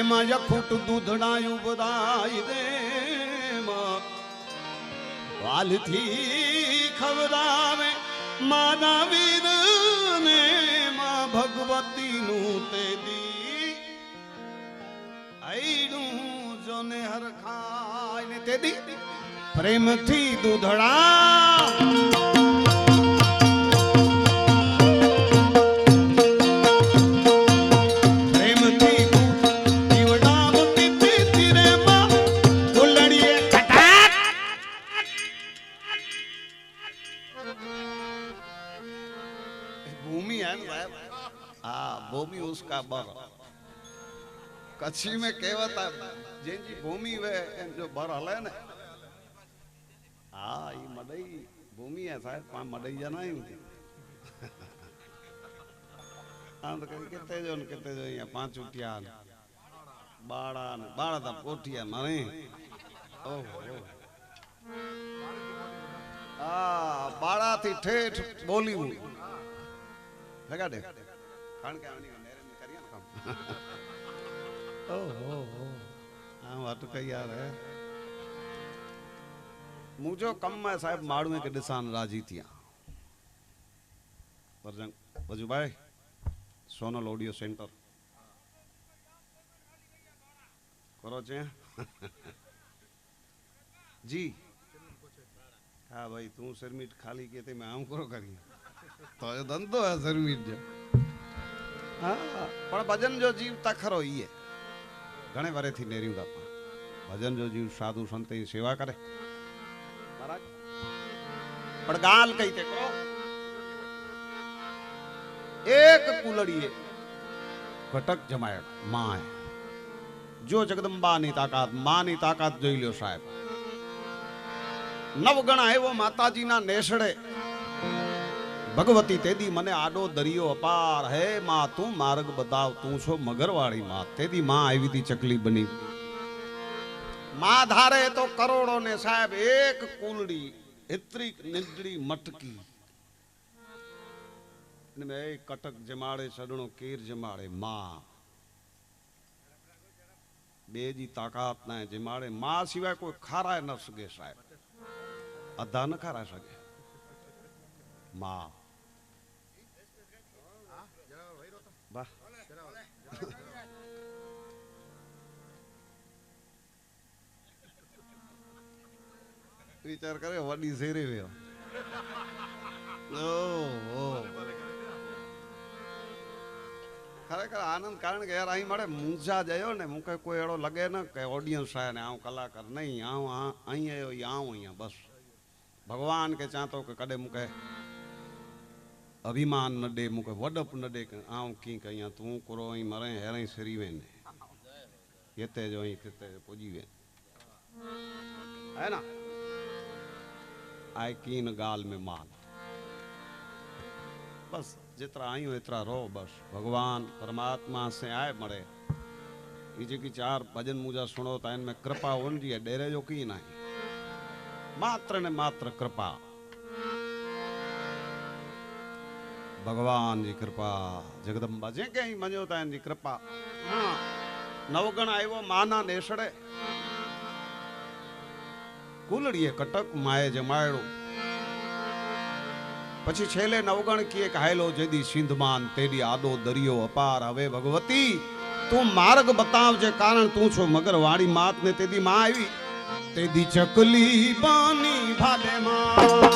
એમાં યખુટ દૂધડાયું બધાય દે વાલથી ખવડાવે માના વીર ને માં ભગવતીનું તે દી. આઈડું જોને હરખાય ને તે દી. પ્રેમથી દૂધડા भूमि है ना साहब हाँ भूमि उसका बर कच्छी में कहेवत है जिनकी भूमि वे जो बर हले ने हाँ ये मडई भूमि है साहब पाण मडई जाना ही આમ તો કઈ કેતે જો ને કેતે જો અહીંયા પાંચ ઉઠિયા ને બાળા ને બાળા તા પોઠિયા મારે ઓહો આ બાળાથી ઠેઠ બોલીવુડ લગાડે કારણ કે આની નેરેન કરીએ ને કામ ઓહો આ વાત કઈ યાર હે મુજો કમમાં સાહેબ માળું કે દિશાન રાજી થયા પરજંગ વજુભાઈ સોનલ ઓડિયો સેન્ટર કરો છે જી હા ભાઈ તું શરમીટ ખાલી કે તમે આમ કરો કરી તો એ ધંધો હે શરમીટ જો હા. પણ ભજન જો જીવતા ખરો ઈએ. ઘણે વારેથી નેર્યું બાપા. ભજન જો જીવ સાધુ સંત સેવા કરે. મહારાજ. પણ ગાલ કઈ તે કરો. એક કુલડીએ ઘટક જમાય. માય. જો જગદંબાની તાકાત માની તાકાત જોઈ લ્યો સાહેબ. નવગણા એવો માતાજીના નેસડે ભગવતી તેદી મને આડો દરિયો અપાર. હે માં, તું માર્ગ બતાવ, તું છો મગરવાળી માં. તેદી માં આવી હતી ચકલી બની. માં ધારે તો કરોડો ને સાહેબ એક કુલડી એત્રી નિંદડી મટકી. મેં એ કટક જમાડે સડણો કેર જમાડે, માં. બેજી તાકાત ના જમાડે. માં સિવાય કોઈ ખારાય ન સકે સાહેબ. અધા ન ખારા શકે માં. વિચાર કરે, વડી શેરે વ્યો ઓહો ખરેખર આનંદ, કારણ કે યાર અહીં મળે, મૂંઝા જયો ને મૂકે કોઈ એડો લગે ને કે ઓડિયન્સ આય ને, આવું કલાકાર નહીં, આવું અહીં આવ્યો આવું, અહીંયા, બસ. ભગવાન કે ચાતો કે કડે મૂકે અભિમાન ન દે મૂકે વડપ ન દે આવું કી કે અહીંયા તું કરો, અહીં મરે હેરાઈ સરીવે ને. એતે જો અહીં તેતે પૂજીવે હે ના? आय कीन गाल में माल बस जितना आई हो इतना रो बस भगवान परमात्मा से आए मरे ये जेकी चार भजन मुझा सुनो था इनमें कृपा होन जी है डेरे जो की नहीं मात्र ने मात्र कृपा भगवान जी कृपा जगदम्बा जे कहीं मञो था इनकी कृपा हाँ नवगण आयो माना नेसड़े કુલડીએ કટક માએ જમાયડો પછી છેલ્લે નવગણ કીએ હાયલો, જેદી સિંધમાન તેડી આદો દરિયો અપાર. હવે ભગવતી, તું માર્ગ બતાવજે, કારણ તું છો મગર વાણી માત ને તેદી માં આવી. તેદી ચકલી બાની ભાલે માં